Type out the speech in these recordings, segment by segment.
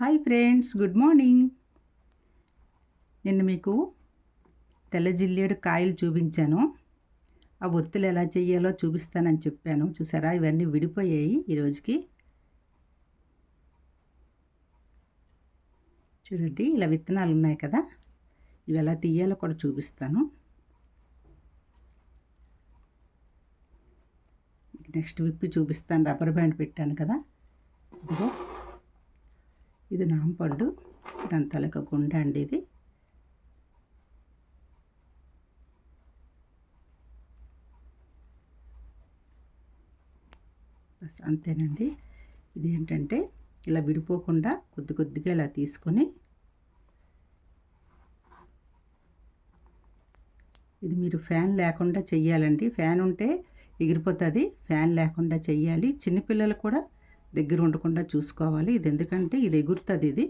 Hi friends good morning. నిన్న మీకు తెల్ల జిల్లేడు కాయలు చూపించాను. ఆ ఒత్తులు ఎలా చేయాలో చూపిస్తానని చెప్పాను. చూసారా? ఇవన్నీ విడిపోయాయి ఈరోజుకి చూడండి ఇలా విత్తనాలు ఉన్నాయి కదా? ఇవి ఎలా తీయాలో కూడా చూపిస్తాను. నెక్స్ట్ విప్పి చూపిస్తాను. రబ్బర్ బ్యాండ్ పెట్టాను కదా? ఇదిగో. ఇది నాంపండు దాని తలక గుండె అండి ఇది. బస్ అంతేనండి. ఇది ఏంటంటే ఇలా విడిపోకుండా కొద్ది కొద్దిగా ఇలా తీసుకొని ఇది మీరు ఫ్యాన్ లేకుండా చెయ్యాలండి. ఫ్యాన్ ఉంటే ఎగిరిపోతుంది ఫ్యాన్ లేకుండా చెయ్యాలి. చిన్నపిల్లలు కూడా దగ్గర ఉండకుండా చూసుకోవాలి. ఇది ఎందుకంటే ఇది ఎగురుతుంది ఇది.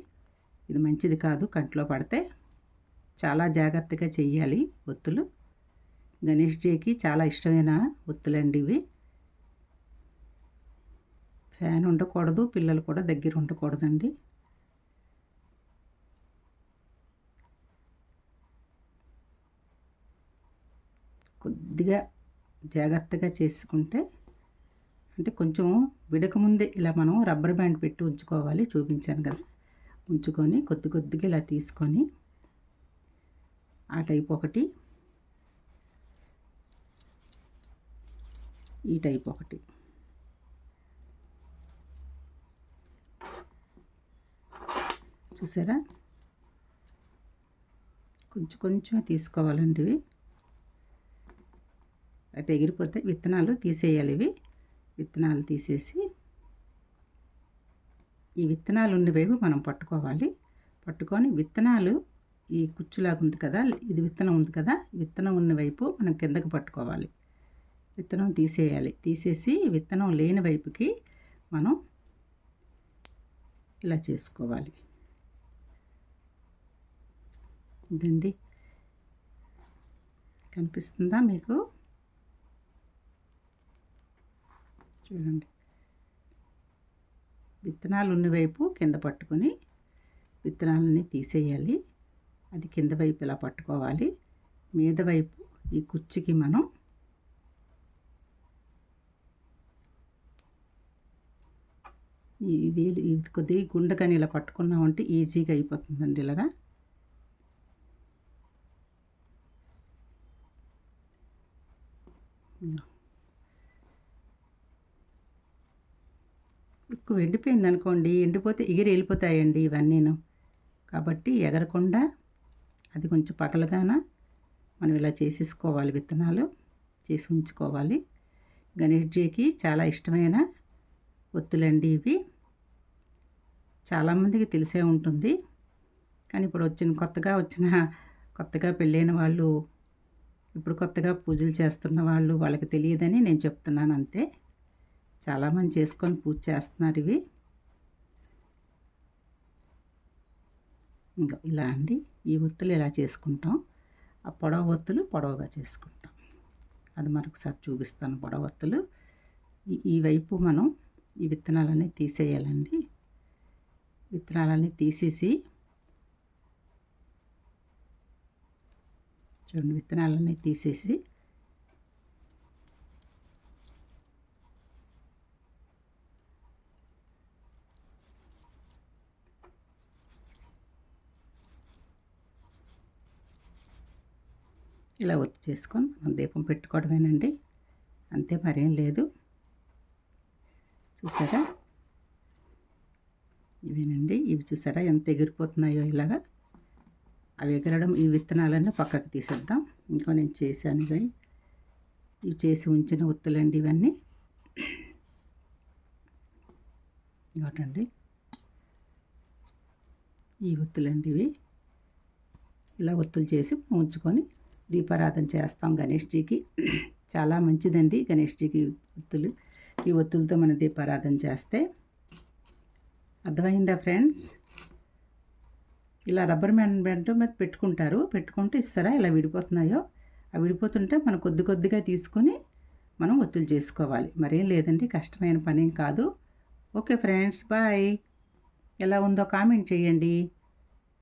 ఇది మంచిది కాదు. కంట్లో పడితే చాలా జాగ్రత్తగా చెయ్యాలి ఒత్తులు. గణేష్ జీకి చాలా ఇష్టమైన ఒత్తులండి ఇవి. ఫ్యాన్ ఉండకూడదు పిల్లలు కూడా దగ్గర ఉండకూడదండి. కొద్దిగా జాగ్రత్తగా చేసుకుంటే అంటే కొంచెం విడకముందే ఇలా మనం రబ్బర్ బ్యాండ్ పెట్టి ఉంచుకోవాలి. చూపించాను కదా. ఉంచుకొని కొద్ది కొద్దిగా ఇలా తీసుకొని ఆ టైప్ ఒకటి. ఈ టైప్ ఒకటి. చూసారా? కొంచెం కొంచెం తీసుకోవాలండి ఇవి. అయితే ఎగిరిపోతే విత్తనాలు తీసేయాలి ఇవి. విత్తనాలు తీసేసి ఈ విత్తనాలు ఉండేవేవి మనం పట్టుకోవాలి. పట్టుకొని విత్తనాలు ఈ కుచ్చులాగా ఉంది కదా ఇది విత్తనం ఉంది కదా విత్తనం ఉన్న వైపు మనం కిందకు పట్టుకోవాలి. విత్తనం తీసేయాలి. తీసేసి విత్తనం లేని వైపుకి మనం ఇలా చేసుకోవాలి. ఇదండి. కనిపిస్తుందా మీకు? చూడండి. విత్తనాలు ఉన్న వైపు కింద పట్టుకొని విత్తనాలని తీసేయాలి. అది కింద వైపు ఇలా పట్టుకోవాలి? మీద వైపు ఈ కుర్చీకి మనం ఈ వేలు ఇది కొద్దిగా గుండెకని ఇలా పట్టుకున్నామంటే ఈజీగా అయిపోతుందండి ఇలాగా. ఎక్కువ ఎండిపోయింది అనుకోండి ఎండిపోతే ఎగిరి వెళ్ళిపోతాయండి ఇవన్నీను. కాబట్టి ఎగరకుండా అది కొంచెం పగలగాన మనం ఇలా చేసేసుకోవాలి విత్తనాలు చేసి ఉంచుకోవాలి. గణేష్జీకి చాలా ఇష్టమైన ఒత్తులండి ఇవి. చాలామందికి తెలిసే ఉంటుంది. కానీ ఇప్పుడు వచ్చిన కొత్తగా వచ్చిన కొత్తగా పెళ్ళైన వాళ్ళు ఇప్పుడు కొత్తగా పూజలు చేస్తున్న వాళ్ళు వాళ్ళకి తెలియదని నేను చెప్తున్నాను అంతే. చాలామంది చేసుకొని పూజ చేస్తున్నారు ఇవి. ఇంకా ఇలా అండి ఈ ఒత్తులు ఇలా చేసుకుంటాం. ఆ పొడవ ఒత్తులు పొడవుగా చేసుకుంటాం. అది మరొకసారి చూపిస్తాను పొడవ ఒత్తులు. ఈ వైపు మనం ఈ విత్తనాలన్నీ తీసేయాలండి. విత్తనాలన్నీ తీసేసి చూడండి విత్తనాలన్నీ తీసేసి ఇలా ఒత్తి చేసుకొని మనం దీపం పెట్టుకోవడమేనండి. అంతే మరేం లేదు. చూసారా? ఇవేనండి. ఇవి చూసారా? ఎంత ఎగిరిపోతున్నాయో ఇలాగా. అవి ఎగరడం ఈ విత్తనాలన్నీ పక్కకు తీసేద్దాం. ఇంకో నేను చేశాను ఇవి. ఇవి చేసి ఉంచిన ఒత్తులండి ఇవన్నీ. ఇవ్వటండి ఈ ఒత్తులండి ఇవి. ఇలా ఒత్తులు చేసి ఉంచుకొని దీపారాధన చేస్తాం గణేష్జీకి. చాలా మంచిదండి గణేష్జీకి ఒత్తులు. ఈ ఒత్తులతో మనం దీపారాధన చేస్తే అర్థమైందా ఫ్రెండ్స్? ఇలా రబ్బర్ మ్యాన్ బ్యాండ్ మీద పెట్టుకుంటారు. పెట్టుకుంటే ఇస్తారా? ఇలా విడిపోతున్నాయో? అవి విడిపోతుంటే మనం కొద్ది కొద్దిగా తీసుకొని మనం ఒత్తులు చేసుకోవాలి. మరేం లేదండి కష్టమైన పని కాదు. Okay friends bye. ఎలా ఉందో కామెంట్ చేయండి.